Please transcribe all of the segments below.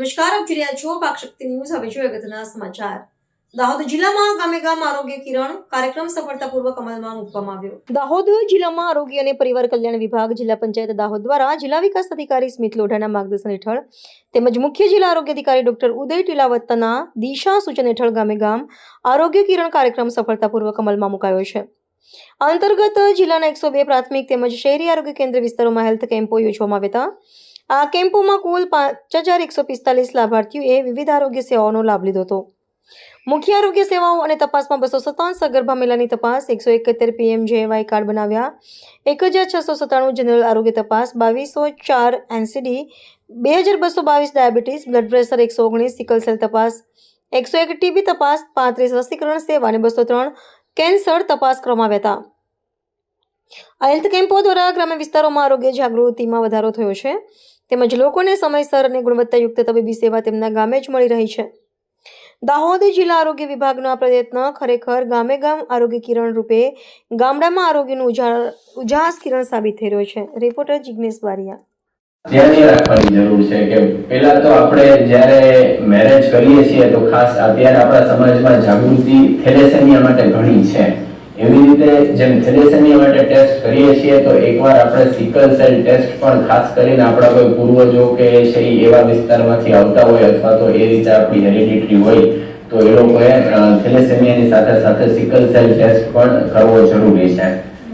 નમસ્કાર, આપ જોઈ છો પાકશક્તિ ન્યૂઝ. હવે જોઈએ અગત્યના સમાચાર. દાહોદ જિલ્લામાં ગામે ગામ આરોગ્ય કિરણ કાર્યક્રમ સફળતાપૂર્વક અમલમાં મૂકવામાં આવ્યો. દાહોદ જિલ્લામાં આરોગ્ય અને પરિવાર કલ્યાણ વિભાગ, જિલ્લા પંચાયત દાહોદ દ્વારા જિલ્લા વિકાસ અધિકારી સ્મિત લોઢાના માર્ગદર્શન હેઠળ તેમજ મુખ્ય જિલ્લા આરોગ્ય અધિકારી ડોક્ટર ઉદય ટીલાવત્તાના દિશા સૂચન હેઠળ ગામે ગામ આરોગ્ય કિરણ કાર્યક્રમ સફળતાપૂર્વક અમલમાં મુકાયો છે. અંતર્ગત જિલ્લાના એકસો બે પ્રાથમિક તેમજ શહેરી આરોગ્ય કેન્દ્ર વિસ્તારોમાં હેલ્થ કેમ્પો યોજવામાં આવ્યા હતા. આ કેમ્પોમાં કુલ પાંચ હજાર એકસો પિસ્તાલીસ લાભાર્થીઓએ વિવિધ આરોગ્ય સેવાઓનો લાભ લીધો હતો. મુખ્ય આરોગ્ય સેવાઓ અને તપાસમાં બસો સત્તાવન સગર્ભા મહિલાની તપાસ, એકસો એકોતેર પીએમ જેવાય કાર્ડ બનાવ્યા, એક હજાર છસો સત્તાણું જનરલ આરોગ્ય તપાસ, બાવીસો ચાર એનસીડી, બે હજાર બસો બાવીસ ડાયાબિટીસ, બ્લડ પ્રેશર એકસો ઓગણીસ, સિકલ સેલ તપાસ, એકસો એક ટીબી તપાસ, પાંત્રીસ રસીકરણ સેવા અને બસો ત્રણ કેન્સર તપાસ કરવામાં આવ્યા હતા. આ હેલ્થ કેમ્પો દ્વારા ગ્રામ્ય વિસ્તારોમાં આરોગ્ય જાગૃતિમાં વધારો થયો છે. તેમજ લોકોને સમયસર અને ગુણવત્તાયુક્ત તબીબી સેવા તેમના ગામે જ મળી રહી છે. દાહોદ જિલ્લા આરોગ્ય વિભાગનો આ પ્રયત્ન ખરેખર ગામે ગામ આરોગ્ય કિરણ રૂપે ગામડામાં આરોગ્યનું ઉજાસ કિરણ સાબિત થઈ રહ્યો છે. રિપોર્ટર જિગ્નેશ બારિયા ધ્યાન રાખવાની જરૂર છે કે પહેલા તો આપણે જ્યારે મેરેજ કરીએ છીએ તો ખાસ અત્યારે આપણા સમાજમાં જાગૃતિ થેલેસેમિયા માટે ઘણી છે. એવી રીતે જેમ થેલેસેમિયા માટે ટેસ્ટ કરીએ છીએ, તો એકવાર આપણે સિકલ સેલ ટેસ્ટ પણ ખાસ કરીને આપણા કોઈ પૂર્વજો કે છે એવા વિસ્તારમાંથી આવતા હોય અથવા તો એ રીતે આપણી હેરિડિટરી હોય, તો એ લોકોએ થેલેસેમિયાની સાથે સાથે સિકલ સેલ ટેસ્ટ પણ કરવો જરૂરી છે.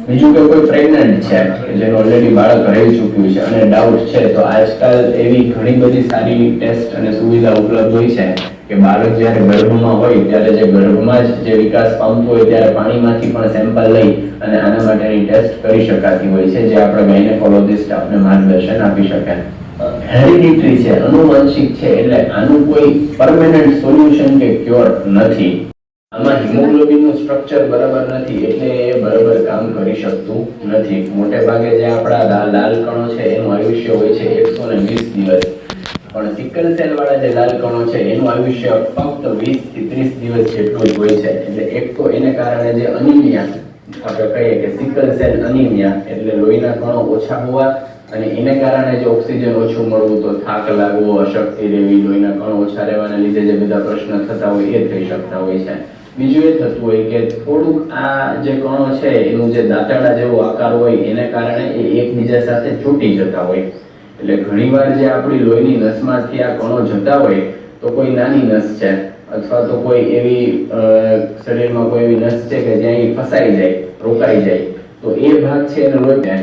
બીજું કે કોઈ પ્રેગ્નન્ટ છે જેનું ઓલરેડી બાળક રહી ચૂક્યું છે અને ડાઉટ છે, તો આજકાલ એવી ઘણી બધી સારી ટેસ્ટ અને સુવિધા ઉપલબ્ધ હોય છે. કે બાળક જ્યારે ગર્ભમાં હોય, ત્યારે જે ગર્ભમાં જ જે વિકાસ પામતું હોય, ત્યારે પાણીમાંથી પણ સેમ્પલ લઈ અને આના માટેની ટેસ્ટ કરી શકાતી હોય છે, જે આપણે ગાયનેકોલોજિસ્ટ આપને માર્ગદર્શન આપી શકે હેરિડિટરી છે અનુવાંશિક છે, એટલે આનું કોઈ પરમેનન્ટ સોલ્યુશન કે ક્યોર નથી. આમાં હિમોગ્લોબિનનું સ્ટ્રક્ચર બરાબર નથી, એટલે એ બરાબર કામ કરી શકતું નથી. મોટે ભાગે જે આપણા લાલ લાલ કણો છે, એનું આયુષ્ય હોય છે એકસો ને વીસ દિવસ. પણ સિકલ સેલ વાળા જે લાલ કણો છે, એનું આયુષ્ય ફક્ત વીસથી ત્રીસ દિવસ જેટલું જ હોય છે. એટલે એક તો એને કારણે જે અનિમિયા, આપણે કહીએ કે સિકલ સેલ અનિમિયા, એટલે લોહીના કણો ઓછા હોવા અને એને કારણે જે ઓક્સિજન ઓછું મળવું તો થાક લાગવો, અશક્તિ રહેવી, લોહીના કણો ઓછા રહેવાના લીધે જે બધા પ્રશ્ન થતા હોય એ થઈ શકતા હોય છે. બીજું એ થતું હોય કે થોડુંક આ જે કણો છે, એનું જે દાંતરડા જેવો આકાર હોય, એને કારણે એ એકબીજા સાથે ચૂંટી જતા હોય. એટલે ઘણીવાર જે આપણી લોહીની નસમાંથી આ કણો જતા હોય તો કોઈ નાની નસ છે, અથવા તો કોઈ એવી શરીરમાં કોઈ એવી નસ છે કે જ્યાં એ ફસાઈ જાય, રોકાઈ જાય. તો એ ભાગ છે એને લોહી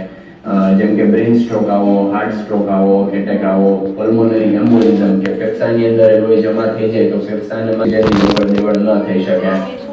જેમ કે બ્રેન સ્ટ્રોક આવો, હાર્ટ સ્ટ્રોક આવો, એટેક આવો, પલ્મોનરી એમ્બોલિઝમ કે ફેફસાની અંદર લોહી જમા થઈ જાય તો ફેફસાને જેની દેવડ ન થઈ શકે.